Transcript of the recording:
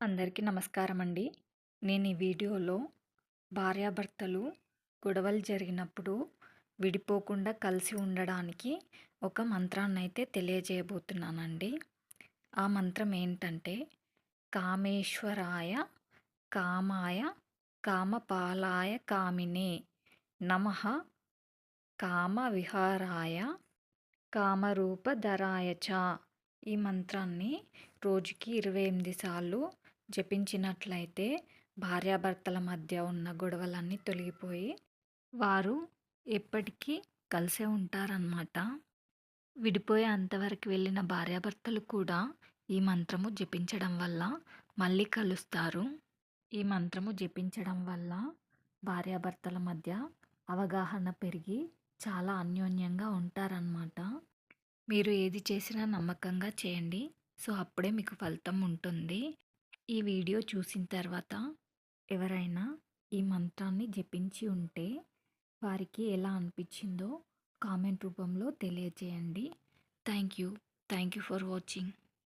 అందరికీ నమస్కారం అండి నేను ఈ వీడియోలో భార్యాభర్తలు గొడవలు జరిగినప్పుడు విడిపోకుండా కలిసి ఉండడానికి ఒక మంత్రాన్ని అయితే తెలియజేయబోతున్నానండి. ఆ మంత్రం ఏంటంటే కామేశ్వరాయ కామాయ కామపాలాయ కామినే నమ కామ విహారాయ కామరూపధరాయ చ ఈ మంత్రాన్ని రోజుకి ఇరవై ఎనిమిది సార్లు జపించినట్లయితే భార్యాభర్తల మధ్య ఉన్న గొడవలన్నీ తొలగిపోయి వారు ఎప్పటికీ కలిసే ఉంటారన్నమాట. విడిపోయే అంతవరకు వెళ్ళిన భార్యాభర్తలు కూడా ఈ మంత్రము జపించడం వల్ల మళ్ళీ కలుస్తారు. ఈ మంత్రము జపించడం వల్ల భార్యాభర్తల మధ్య అవగాహన పెరిగి చాలా అన్యోన్యంగా ఉంటారన్నమాట. మీరు ఏది చేసినా నమ్మకంగా చేయండి. సో అప్పుడే మీకు ఫలితం ఉంటుంది. ఈ వీడియో చూసిన తర్వాత ఎవరైనా ఈ మంత్రాన్ని జపించి ఉంటే వారికి ఎలా అనిపించిందో కామెంట్ రూపంలో తెలియజేయండి. Thank you. Thank you for watching.